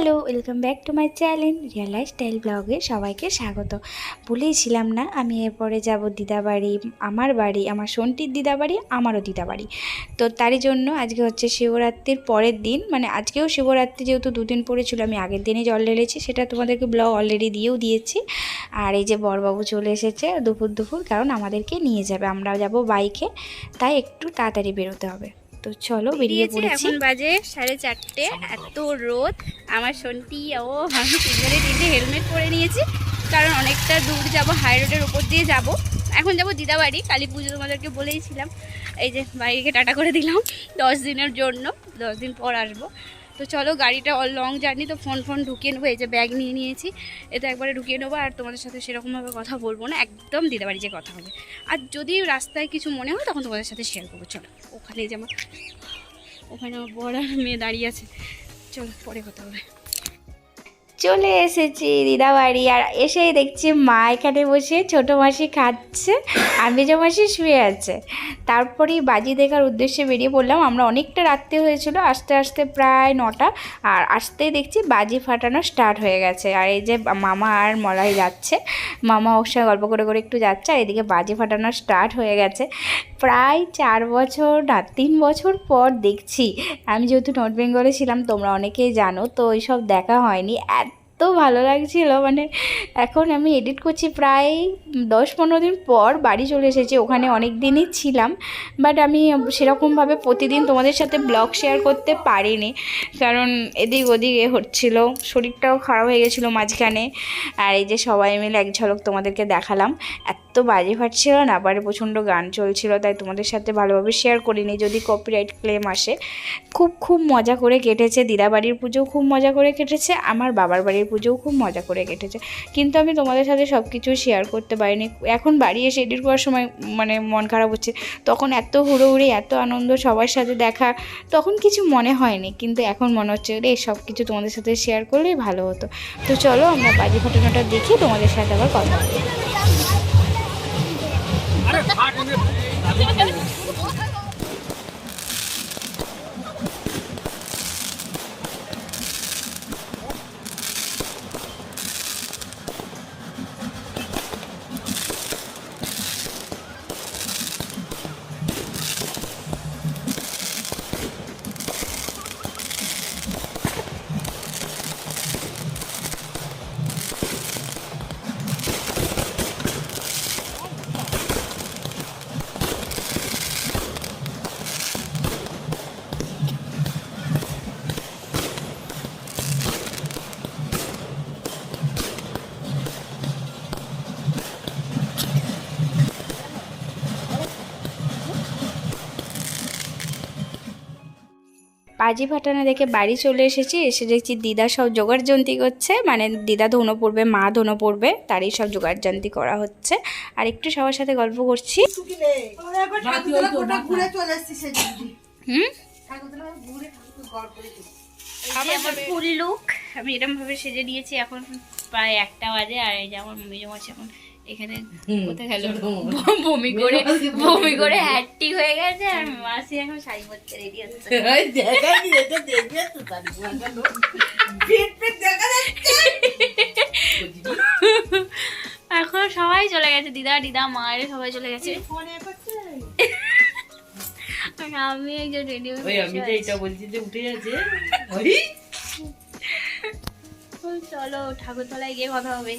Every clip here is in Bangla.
Hello welcome back to my channel real life style ব্লগে সবাইকে স্বাগত। বলেইছিলাম না, আমি এরপরে যাব দিদাবাড়ি, আমার বাড়ি, আমার সন্টির দিদাবাড়ি, আমারও দিদাবাড়ি। তো তারই জন্য আজকে হচ্ছে শিবরাত্রির পরের দিন মানে আজকেও শিবরাত্রি যেহেতু দুদিন পড়েছিল, আমি আগের দিনই জল ঢেলেছি, সেটা তোমাদেরকে ব্লগ অলরেডি দিয়েও দিয়েছি। আর এই যে বরবাবু চলে এসেছে দুপুর দুপুর, কারণ আমাদেরকে নিয়ে যাবে, আমরা যাব বাইকে তাই একটু তাড়াতাড়ি বেরোতে হবে। তো চলো বেরিয়ে পড়েছি। এখন বাজে সাড়ে চারটে এত রোদ। আমার সন্টি ও আমি তিনজনে তিনটে হেলমেট পরে নিয়েছি কারণ অনেকটা দূর যাব হাই রোডের উপর দিয়ে যাব। এখন যাব দিদাবাড়ি কালী পুজো তোমাদেরকে বলেইছিলাম। এই যে বাইকে টাটা করে দিলাম দশ দিনের জন্য দশ দিন পর আসব। তো চলো গাড়িটা লং জার্নি তো ফোন ফোন ঢুকিয়ে নেব, এই যে ব্যাগ নিয়ে নিয়েছি। এতে একবারে ঢুকিয়ে নেব, আর তোমাদের সাথে সেরকমভাবে কথা বলব না, একদম দিদাবাড়ি যে কথা হবে। আর যদি রাস্তায় কিছু মনে হয় তখন তোমাদের সাথে শেয়ার করব, চলো। ওখানে যে আমার, ওখানে আমার বড় আর মেয়ে দাঁড়িয়ে আছে। চলো, পরে কথা হবে। চলে এসেছি দিদাবাড়ি, আর এসেই দেখছি মা এখানে বসে ছোটো মাসি খাচ্ছে, আর মেজো মাসি শুয়ে আছে। তারপরেই বাজি দেখার উদ্দেশ্যে বেরিয়ে পড়লাম। আমরা অনেকটা রাত্রে হয়েছিল, আস্তে আস্তে প্রায় নটা, আর আসতেই দেখছি বাজি ফাটানো স্টার্ট হয়ে গেছে। আর এই যে মামা আর মলাই যাচ্ছে, মামা ওর সঙ্গে গল্প করে করে একটু যাচ্ছে, আর এদিকে বাজি ফাটানো স্টার্ট হয়ে গেছে। প্রায় চার বছর না, তিন বছর পর দেখছি, আমি যেহেতু নর্থ বেঙ্গলে ছিলাম, তোমরা অনেকেই জানো, তো এইসব দেখা হয়নি। এত ভালো লাগছিল মানে এখন আমি এডিট করছি প্রায় দশ পনেরো দিন পর বাড়ি চলে এসেছি, ওখানে অনেক দিনই ছিলাম বাট আমি সেরকমভাবে প্রতিদিন তোমাদের সাথে ব্লগ শেয়ার করতে পারিনি, কারণ এদিক ওদিক এ হচ্ছিল, শরীরটাও খারাপ হয়ে গেছিল মাঝখানে, আর এই যে সবাই মিলে এক ঝলক তোমাদেরকে দেখালাম, এত বাজে ফাটছিল না আবার প্রচণ্ড গান চলছিল, তাই তোমাদের সাথে ভালোভাবে শেয়ার করিনি, যদি কপিরাইট ক্লেম আসে। খুব খুব মজা করে কেটেছে, দিদা বাড়ির পুজোও খুব মজা করে কেটেছে, আমার বাবার বাড়ির পুজোও খুব মজা করে কেটেছে। কিন্তু আমি তোমাদের সাথে সব কিছু শেয়ার করতে পারিনি। এখন বাড়ি এসে এডিট করার সময় মানে মন খারাপ হচ্ছে, তখন এত হুড়োহুড়ি, এত আনন্দ, সবার সাথে দেখা, তখন কিছু মনে হয়নি, কিন্তু এখন মনে হচ্ছে, রে সব কিছু তোমাদের সাথে শেয়ার করলেই ভালো হতো। তো চলো আমরা বাজি ঘটনাটা দেখি, তোমাদের সাথে আবার কথা বলি। Thank you. বাজি ফাটানো দেখে বাড়ি চলে এসেছি। এসে দেখছি দিদা সব জোগাড় যন্তি করছে। মানে দিদা ধুনো পড়বে মা ধুনো পড়বে তারই সব জোগাড় যন্তি করা হচ্ছে। আর একটু সবার সাথে গল্প করছি। ফুল লুক আমি এরকম ভাবে সেজে নিয়েছি এখন প্রায় একটা বাজে, আর এই যে আমার মেজো মাছ এখন এখানে কোথায় গেল? বমি করে বমি করে হ্যাটটি হয়ে গেছে আর মাসি এখন শাড়ি পরতে রেডি হচ্ছে। তো। এখন সবাই চলে গেছে দিদা দিদা মায়ের সবাই চলে গেছে। আমি একজন রেডি ওই আমি যে এটা বলছি যে উঠে যাচ্ছে চলো ঠাকুরতলায় গিয়ে কথা হবে।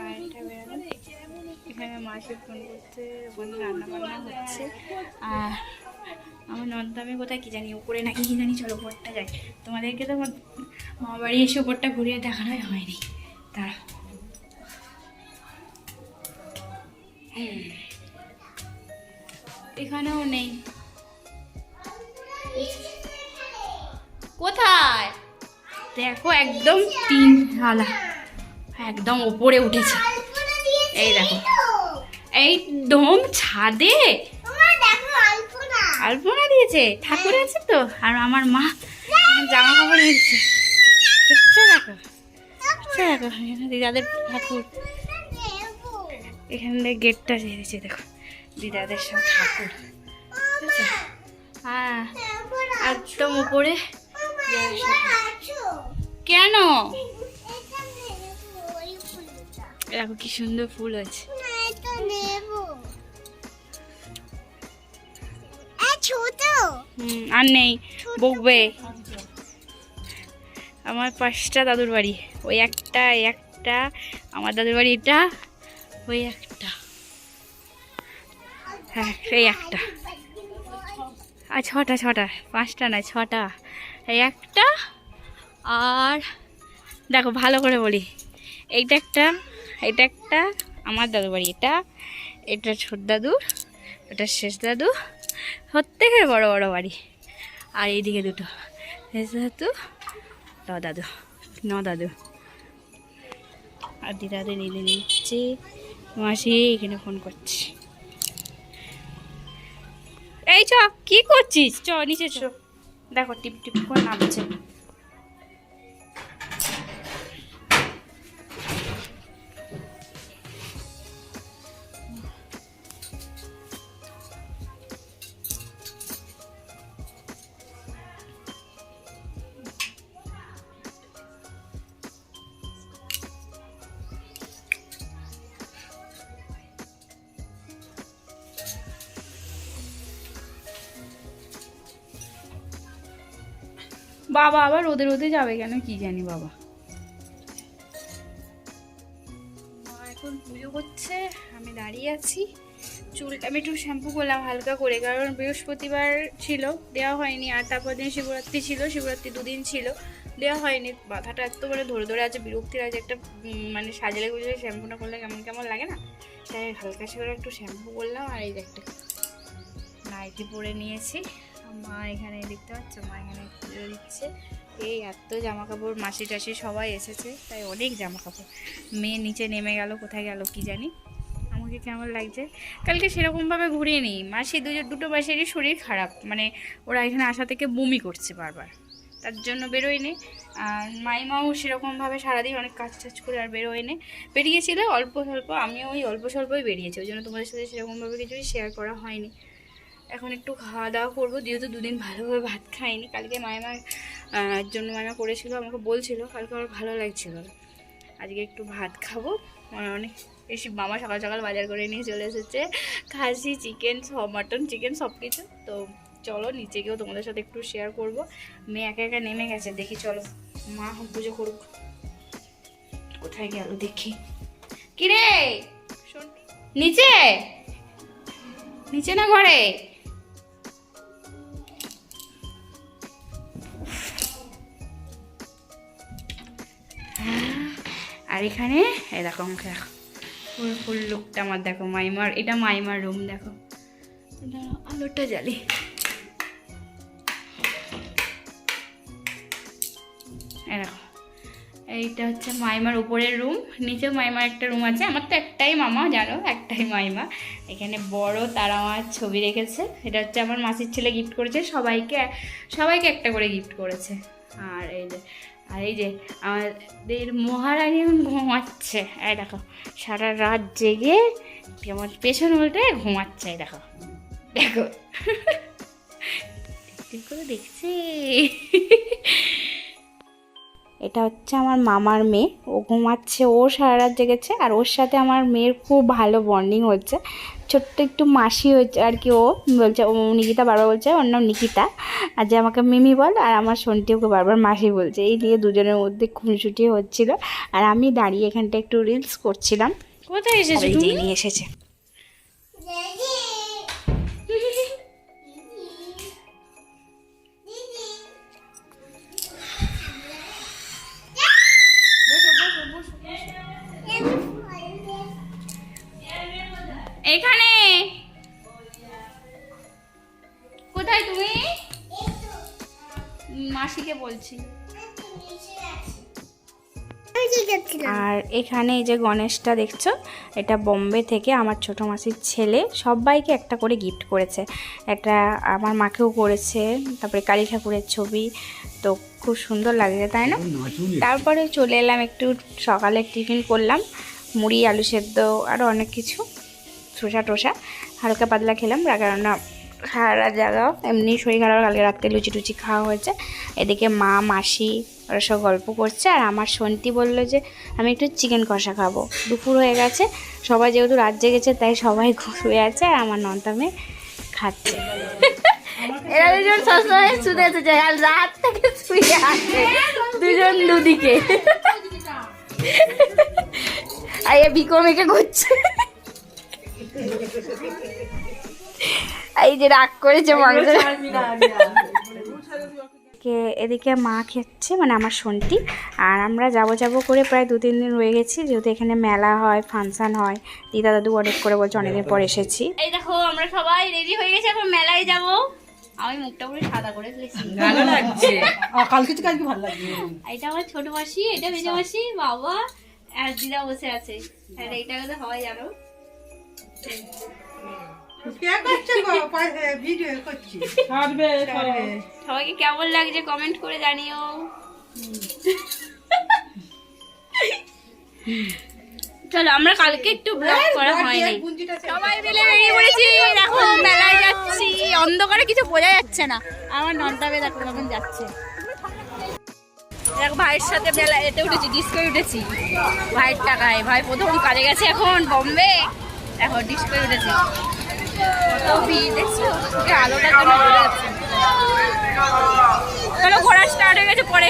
মায়েরটা এখানে মাসে ফোন করতে ওখানে রান্না বান্না হচ্ছে। আর আমার নন্দামে কোথায় কি জানি, উপরে নাকি কি জানি, চলো উপরটা যাই। তোমাদেরকে তো আমার মামা বাড়ি এসে ওপরটা ঘুরিয়ে দেখানোই হয়নি। তারা এখানেও নেই। কোথায়? দেখো একদম তিন হালা একদম ওপরে উঠেছে। এই দেখো। এই দম ছাদে? আলপনা দিয়েছে। ঠাকুর আছে তো? আর আমার মা জামা কাপড় নিচ্ছে হচ্ছে দেখো। হচ্ছে দেখো এখানে দিদাদের ঠাকুর। এখান থেকে গেটটা ছেড়েছে দেখো। দিদাদের সব ঠাকুর। হ্যাঁ একদম উপরে। কেন? দেখো কি সুন্দর ফুল আছে আর নেই বকবে। আমার পাঁচটা দাদুর বাড়ি ওই একটা একটা আমার দাদুর বাড়ি এটা ওই একটা। হ্যাঁ এই একটা। আর ছটা ছটা পাঁচটা না ছটা। এই একটা আর দেখো ভালো করে বলি। এইটা একটা এটা একটা আমার দাদু বাড়ি, এটা এটা ছোট দাদুর এটা শেষ দাদু, প্রত্যেকের বড় বড় বাড়ি। আর এইদিকে দুটো, শেষ দাদু, ন দাদু ন দাদু। আর দিদাদের নিলে নিচ্ছে, মাসি এখানে ফোন করছে। এই চ, কি করছিস? চ, নিচে চ। দেখো, টিপ টিপ করে নামছে। বাবা আবার রোদে রোদে যাবে কেন? কি জানি বাবা। মা এখন পুজো করছে, আমি দাঁড়িয়ে আছি। চুলটা আমি একটু শ্যাম্পু করলাম হালকা করে, কারণ বৃহস্পতিবার ছিল, দেওয়া হয়নি। আর তারপর দিন শিবরাত্রি ছিল, শিবরাত্রি দুদিন ছিল, দেওয়া হয়নি। মাথাটা এত করে ধরে ধরে আছে, বিরক্তির আছে একটা মানে সাজলে গুজলে শ্যাম্পুটা করলে কেমন কেমন লাগে না? তাই হালকা করে একটু শ্যাম্পু করলাম, আর এই একটা নাইটি পরে নিয়েছি। মা এখানে দেখতে পাচ্ছ? মা এখানে পুজো দিচ্ছে। এই এত জামা কাপড় মাসি টাসি সবাই এসেছে, তাই অনেক জামা কাপড় মেয়ে নিচে নেমে গেল, কোথায় গেল কি জানি? আমাকে কেমন লাগছে? কালকে সেরকমভাবে ঘুরিয়ে নিই। মাসি দুটো দুটো মাসেরই শরীর খারাপ। মানে ওরা এখানে আসা থেকে বমি করছে বারবার। তার জন্য বেরোয়নি। আর মাইমাও সেরকমভাবে সারাদিন অনেক কাজ টাজ করে আর বেরোয়নি। বেরিয়েছিল অল্প স্বল্প, আমিও ওই অল্প স্বল্পই বেরিয়েছি। ওই জন্য তোমাদের সাথে সেরকমভাবে কিছুই শেয়ার করা হয়নি। এখন একটু খাওয়া দাওয়া করব যেহেতু দুদিন ভালোভাবে ভাত খাইনি। কালকে মায়েমা আহ, জন্য মায়েমা করেছিল আমাকে বলছিল কালকে আমার ভালো লাগছিল। আজকে একটু ভাত খাব। অনেক বেশি মামা সকাল সকাল বাজার করে নিয়ে চলে এসেছে। খাসি চিকেন সব মাটন চিকেন সব কিছু। তো চলো নিচে গিয়েও তোমাদের সাথে একটু শেয়ার করব। মেয়ে একা একা নেমে গেছে দেখি চলো। মা পুজো করুক। কোথায় গেল দেখি। কিরে? নিচে? নিচে না ঘরে? আর এখানে, এই দেখো ফুল ফুল লুকটা আমার দেখো, মাইমার, এটা মাইমার রুম দেখো। আলোটা জ্বালি। এরকম এইটা হচ্ছে মাইমার উপরের রুম নিচেও মাইমার একটা রুম আছে, আমার তো একটাই মামা, জানো, একটাই মাইমা। এখানে বড় তারা আমার ছবি রেখেছে, এটা হচ্ছে আমার মাসির ছেলে গিফট করেছে, সবাইকে সবাইকে একটা করে গিফট করেছে। আর এই আর এই যে আমাদের মহারানী এখন ঘুমাচ্ছে। এই দেখো, সারা রাত জেগে কেমন পেছন উল্টে ঘুমাচ্ছে, এই দেখো। দেখো। করে দেখছি। এটা হচ্ছে আমার মামার মেয়ে। ও ঘুমাচ্ছে, ও সারা রাত জেগেছে, আর ওর সাথে আমার মেয়ের খুব ভালো বন্ডিং হচ্ছে। ছোট্ট একটু মাসি হয়েছে আর কি ও বলছে ও নিকিতা বারবার বলছে ওর নাম নিকিতা। আর যে আমাকে মিমি বল আর আমার সন্টি ওকে বারবার মাসি বলছে। এই দিয়ে দুজনের মধ্যে খুনসুটি হচ্ছিল। আর আমি দাঁড়িয়ে এখানটা একটু রিলস করছিলাম। কোথায় এসেছ এসেছে। বলছি। আর এখানে এই যে গণেশটা দেখছ এটা বোম্বে থেকে আমার ছোটো মাসির ছেলে সবাইকে একটা করে গিফট করেছে। একটা আমার মাকেও করেছে তারপরে কালী ঠাকুরের ছবি তো খুব সুন্দর লাগছে তাই না? তারপরে চলে এলাম একটু সকালে টিফিন করলাম মুড়ি আলু সেদ্ধ আরও অনেক কিছু শসা টোসা হালকা পাতলা খেলাম রান্না সারা জায়গা এমনি শরীর খারাপ, কালকে রাত্রে লুচি টুচি খাওয়া হয়েছে। এদিকে মা, মাসি, ওরা সব গল্প করছে। আর আমার সন্তি বলল যে, আমি একটু চিকেন কষা খাব। দুপুর হয়ে গেছে। সবাই যেহেতু রাত জেগেছে, তাই সবাই শুয়ে আছে আর আমার নন্তামে খাচ্ছে। এরা দুজন সবসময় আর রাত থেকে শুয়ে আছে। দুজন দুদিকে। আর এ বিকমিকে ঘুরছে। এই যে রাগ করেছে মাংস। কে এদিকে মা খেচ্ছে মানে আমার সন্টি। আর আমরা যাব যাব করে প্রায় দু তিন দিন রয়ে গেছি যেহেতু এখানে মেলা হয় ফাংশন হয়। দিদা দাদু অনেক করে বলছে অনেকদিন পর এসেছি। এই দেখো আমরা সবাই রেডি হয়ে গেছি এখন মেলায় যাব। আমি মুখটা পুরো সাদা করে ফেলেছি। ভালো লাগছে। কালকে থেকে আজকে ভালো লাগছে। এটা আমার ছোট মাসি এটা মেজো মাসি বাবা আর দিদা বসে আছে। আর এইটা কথা সবাই জানো সবাইকে কেমন লাগছে কমেন্ট করে জানিও। চলো আমরা কালকে একটু ব্লগ করা হয়নি সবাই মিলে বেরিয়ে পড়েছি দেখো মেলায় যাচ্ছি অন্ধকারে কিছু বোঝা যাচ্ছে না। আমার নন্দাবে দেখো তখন যাচ্ছে। দেখো ভাইয়ের সাথে মেলা এতে উঠেছি ডিস্কোয় উঠেছি। ভাইয়ের টাকায়। ভাই প্রথম কাজে গেছে এখন বম্বে। এখন ডিস্কোয় উঠেছি। চলো, ঘোরা স্টার্ট হয়ে গেছে, পরে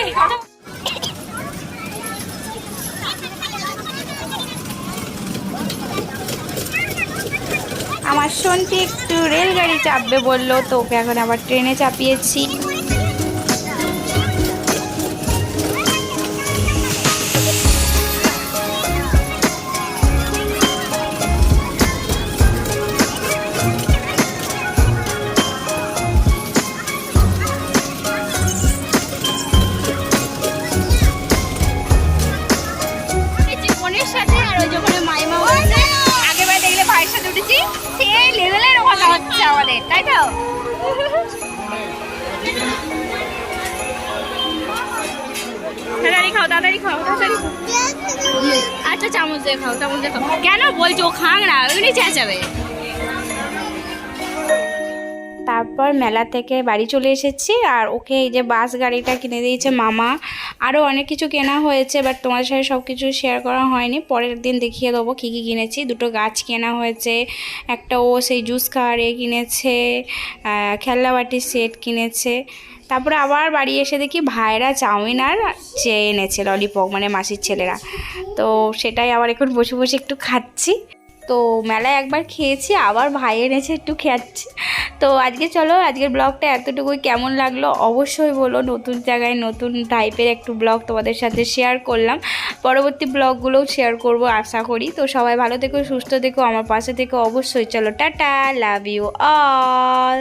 আমার সন্টি একটু রেলগাড়ি চাপবে বলল, তো ওকে এখন আবার ট্রেনে চাপিয়েছি। কেন বলছো? ও খাং না ওইগুলি চেঁচাবে। তারপর মেলা থেকে বাড়ি চলে এসেছি, আর ওকে এই যে বাস গাড়িটা কিনে দিয়েছে মামা। আরও অনেক কিছু কেনা হয়েছে বাট তোমার সাথে সব কিছু শেয়ার করা হয়নি। পরের দিন দেখিয়ে দেবো কী কী কিনেছি। দুটো গাছ কেনা হয়েছে, একটা ও সেই জুস খাওয়ার কিনেছে খেলনা বাটির সেট কিনেছে। তারপরে আবার বাড়ি এসে দেখি ভাইরা চাউমিন আর চেয়ে এনেছে ললিপপ মানে মাসির ছেলেরা। তো সেটাই আবার এখন বসে বসে একটু খাচ্ছি। তো মেলায় একবার খেয়েছি, আবার ভাই এনেছে একটু খাচ্ছি তো আজকে চলো, আজকের ব্লগটা এতটুকুই। কেমন লাগল অবশ্যই বলো। নতুন জায়গায় নতুন টাইপের একটু ব্লগ তোমাদের সাথে শেয়ার করলাম। পরবর্তী ব্লগগুলোও শেয়ার করব, আশা করি। তো সবাই ভালো থেকো, সুস্থ থেকো, আমার পাশে থেকো। অবশ্যই চলো, টাটা লাভ ইউ অল